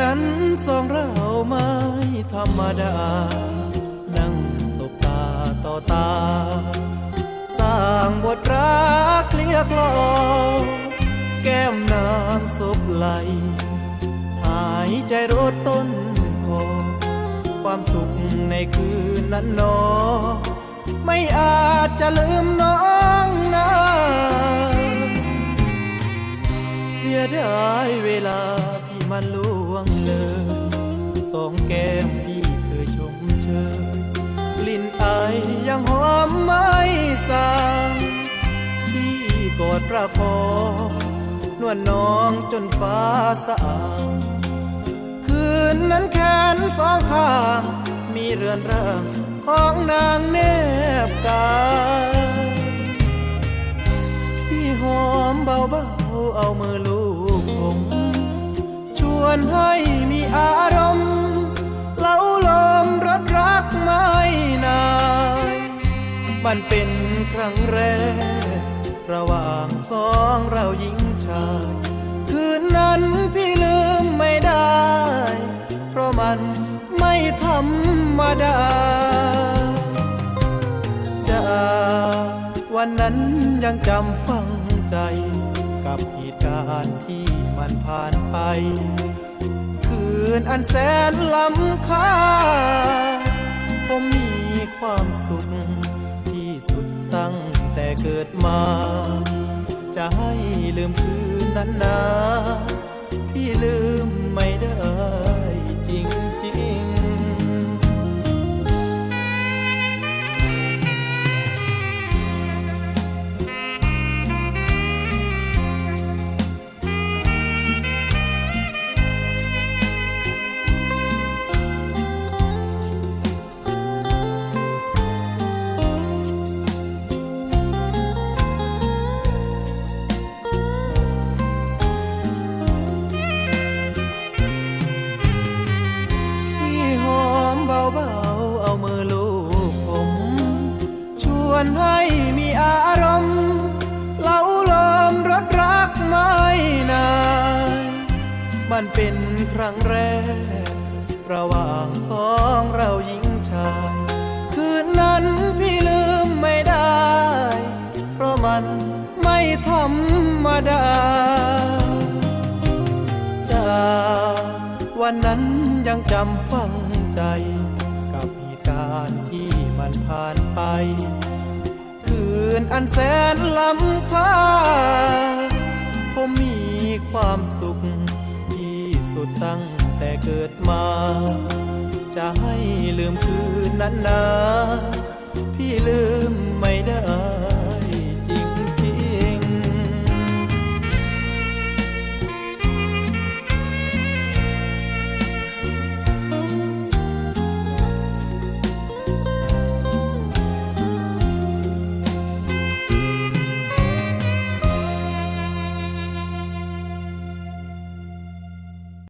นั้นสองเราไม่ธรรมดา นั่งสบตาต่อตา สร้างบทรักเลียกลอแก้มนางศพไหล หายใจรดต้นคอความสุขในคืนนั้นนอ ไม่อาจจะลืมน้องนะ องแก้มพี่เคยชมเชยกลิ่นไอยังหอมไม่สางพี่กอดประคองนวลน้องจนฟ้าสะอางคืนนั้นแขนสองข้าง มีเรือนร่างของนางเนบกายพี่หอมเบาๆเอามือลูบผม ชวนให้ ระหว่างสองเราหญิงชาย คืนนั้นพี่ลืมไม่ได้ เพราะมันไม่ธรรมดาจาวันนั้นยังจำฝังใจ กับเหตุการณ์ที่มันผ่านไป คืนอันแสนล้ำค่าผมมีความสุขที่สุดตั้ง แต่เกิดมา จะให้ลืมคืนนั้นนะพี่ลืม เบาๆเอามือลูบผม ชวนให้มีอารมณ์เล่าลมรสรักไม่นานมันเป็นครั้งแรก ระหว่างสองเราหญิงชายคืนนั้นพี่ลืมไม่ได้ เพราะมันไม่ธรรมดาจากวันนั้นยังจำฝังใจ การที่มันผ่านไป คืนอันแสนล้ำค่า ผมมีความสุข ที่สุดตั้งแต่เกิดมา จะให้ลืมคืนนั้นนะพี่ลืม